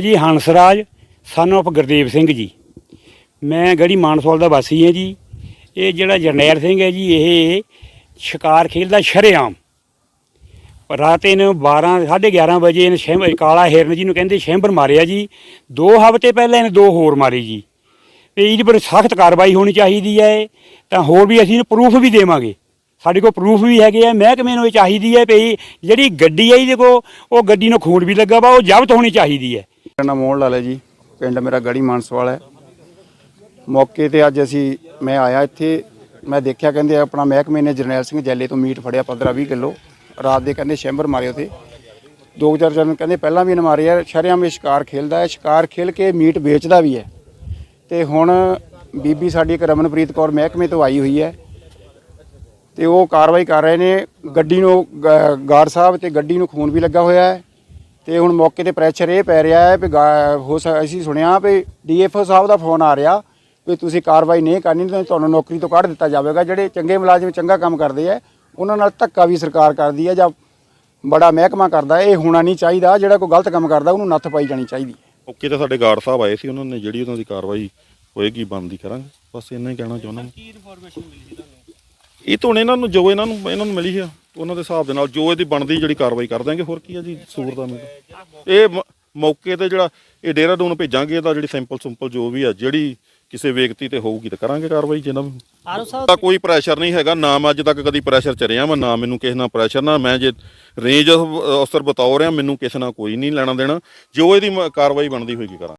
ਨਾਂ ਜੀ, Hansraj, son of Gurdev Singh ji. ਮੈਂ ਗੜੀ ਮਾਨਸਵਾਲ ਦਾ ਵਾਸੀ ਹਾਂ ਜੀ। ਇਹ ਜਿਹੜਾ ਜਰਨੈਲ ਸਿੰਘ ਹੈ ਜੀ, ਇਹ ਸ਼ਿਕਾਰ ਖੇਡਦਾ ਸ਼ਰੇਆਮ। ਰਾਤ ਇਹਨੂੰ 12 11:30 ਵਜੇ ਇਹਨੇ ਸ਼ੈਮ ਕਾਲਾ ਹਿਰਨ ਜੀ ਨੂੰ ਕਹਿੰਦੇ ਸ਼ੈਂਬਰ ਮਾਰਿਆ ਜੀ। ਦੋ ਹਫ਼ਤੇ ਪਹਿਲਾਂ ਇਹਨੇ ਦੋ ਹੋਰ ਮਾਰੇ ਜੀ। ਤੇ ਇਹਦੇ ਪਰ ਸਖਤ ਕਾਰਵਾਈ ਹੋਣੀ ਚਾਹੀਦੀ ਹੈ। ਤਾਂ ਹੋਰ ਵੀ ਅਸੀਂ ਇਹਨੂੰ ਪ੍ਰੂਫ ਵੀ ਦੇਵਾਂਗੇ। ਸਾਡੇ ਕੋਲ ਪ੍ਰੂਫ ਵੀ ਹੈਗੇ ਆ। ਮਹਿਕਮੇ ਨੂੰ ਇਹ ਚਾਹੀਦੀ ਹੈ ਵੀ ਜਿਹੜੀ ਗੱਡੀ ਹੈ ਇਹਦੇ ਕੋਲ, ਉਹ ਗੱਡੀ ਨੂੰ ਖੂਨ ਵੀ ਲੱਗਾ ਵਾ, ਉਹ ਜ਼ਬਤ ਹੋਣੀ ਚਾਹੀਦੀ ਹੈ। ਮੇਰਾ ਨਾਮ ਮੋਹਨ ਲਾਲ ਹੈ ਜੀ। ਪਿੰਡ ਮੇਰਾ ਗੜੀ ਮਾਨਸਵਾਲ ਹੈ। ਮੌਕੇ ਤੇ ਅੱਜ ਅਸੀਂ, ਮੈਂ ਆਇਆ ਇੱਥੇ। ਮੈਂ ਦੇਖਿਆ ਕਹਿੰਦੇ ਆਪਣਾ ਮਹਿਕਮੇ ਨੇ ਜਰਨੈਲ ਸਿੰਘ ਜੈਲੇ ਤੋਂ ਮੀਟ ਫੜਿਆ 15 20 ਕਿਲੋ। ਰਾਤ ਦੇ ਕਹਿੰਦੇ ਸ਼ੈਂਬਰ ਮਾਰੇ ਉਤੇ ਦੋ ਚਾਰ ਜਣ ਕਹਿੰਦੇ ਪਹਿਲਾਂ ਵੀ ਇਹਨੇ ਮਾਰੇ ਆ। ਸ਼ਰੇਆਮ ਇਹ ਸ਼ਿਕਾਰ ਖੇਲਦਾ ਹੈ। ਸ਼ਿਕਾਰ ਖੇਲ ਕੇ ਮੀਟ ਵੇਚਦਾ ਵੀ ਹੈ। ਤੇ ਹੁਣ ਬੀਬੀ ਸਾਡੀ ਇੱਕ ਰਮਨਪ੍ਰੀਤ ਕੌਰ ਮਹਿਕਮੇ ਤੋਂ ਆਈ ਹੋਈ ਹੈ। ਤੇ ਉਹ ਕਾਰਵਾਈ ਕਰ ਰਹੇ ਨੇ। ਗੱਡੀ ਨੂੰ ਗ- ਗਾਰਡ ਸਾਹਿਬ ਤੇ ਗੱਡੀ ਨੂੰ ਖੂਨ ਵੀ ਲੱਗਾ ਹੋਇਆ ਹੈ। ਤੇ ਹੁਣ ਮੌਕੇ ਤੇ ਪ੍ਰੈਸ਼ਰ ਇਹ ਪੈ ਰਿਹਾ ਹੈ ਵੀ ਗਾ- ਹੋ ਸਕ- ਅਸੀਂ ਸੁਣਿਆ ਵੀ ਡੀਐਫਓ ਸਾਹਿਬ ਦਾ ਫੋਨ ਆ ਰਿਹਾ ਵੀ ਤੁਸੀਂ ਕਾਰਵਾਈ ਨਹੀਂ ਕਰਨੀ ਤਾਂ ਤੁਹਾਨੂੰ ਨੌਕਰੀ ਤੋਂ ਕੱਢ ਦਿੱਤਾ ਜਾਵੇਗਾ। ਜਿਹੜੇ ਚੰਗੇ ਮੁਲਾਜ਼ਮ ਚੰਗਾ ਕੰਮ ਕਰਦੇ ਆ ਉਹਨਾਂ ਨਾਲ ਧੱਕਾ ਵੀ ਸਰਕਾਰ ਕਰਦੀ ਹੈ ਜਾਂ ਬੜਾ ਮਹਿਕਮਾ ਕਰਦਾ ਹੈ। ਇਹ ਹੋਣਾ ਨਹੀਂ ਚਾਹੀਦਾ। ਜਿਹੜਾ ਕੋਈ ਗਲਤ ਕੰਮ ਕਰਦਾ ਉਹਨੂੰ ਨੱਥ ਪਾਈ ਜਾਣੀ ਚਾਹੀਦੀ। ਹੈ ਓਕੇ ਤਾਂ ਸਾਡੇ ਗਾਰਡ ਸਾਹਿਬ ਆਏ ਸੀ ਉਹਨਾਂ ਨੇ ਜਿਹੜੀ ਉਹਨਾਂ ਦੀ ਕਾਰਵਾਈ ਹੋਏਗੀ ਬਣਦੀ ਕਰਾਂਗੇ। ਬਸ ਇੰਨਾ ਹੀ ਕਹਿਣਾ ਚਾਹੁੰਦਾ ਕੀ ਇਨਫੋਰਮੇਸ਼ਨ ਮਿਲੀ ਸੀ ਤੁਹਾਨੂੰ? ਇਹ ਤਾਂ ਹੁਣ ਇਹਨਾਂ ਨੂੰ ਜੋ ਇਹਨਾਂ ਨੂੰ ਇਹਨਾਂ ਨੂੰ ਮਿਲੀ ਆ। ਉਹਨਾਂ ਦੇ ਹਿਸਾਬ ਦੇ ਨਾਲ ਜੋ ਇਹਦੀ ਬਣਦੀ ਜਿਹੜੀ ਕਾਰਵਾਈ ਕਰ ਦਾਂਗੇ ਹੋਰ ਕੀ ਆ ਜੀ ਸੂਰ ਦਾ ਮੈਨੂੰ ਇਹ ਮ- ਮੌਕੇ ਤੇ ਜਿਹੜਾ ਇਹ ਡੇਰਾਡੂਨ ਭੇਜਾਂਗੇ ਇਹਦਾ ਜਿਹੜੀ ਸੈਂਪਲ ਸਿੰਪਲ ਜੋ ਵੀ ਆ ਜਿਹੜੀ ਕਿਸੇ ਵਿਅਕਤੀ ਤੇ ਹੋਊਗੀ ਤਾਂ ਕਰਾਂਗੇ ਕਾਰਵਾਈ ਜਿਹਨਾਂ ਵੀ ਆਰੋ ਸਾਹਿਬ ਤਾਂ ਕੋਈ ਪ੍ਰੈਸ਼ਰ ਨਹੀਂ ਹੈਗਾ ਨਾ ਮੈਂ ਅੱਜ ਤੱਕ ਕਦੀ ਪ੍ਰੈਸ਼ਰ ਚ ਰਿਹਾ ਮੈਂ ਨਾ ਮੈਨੂੰ ਕਿਸੇ ਨਾਲ ਪ੍ਰੈਸ਼ਰ ਨਾ ਮੈਂ ਜੇ ਰੇਂਜ ਅਫਸਰ ਬਤੌਰ ਰਿਹਾ ਮੈਨੂੰ ਕਿਸੇ ਨਾਲ ਕੋਈ ਨਹੀਂ ਲੈਣਾ ਦੇਣਾ। ਜੋ ਇਹਦੀ ਮ- ਕਾਰਵਾਈ ਬਣਦੀ ਹੋਏਗੀ ਕਰਾਂ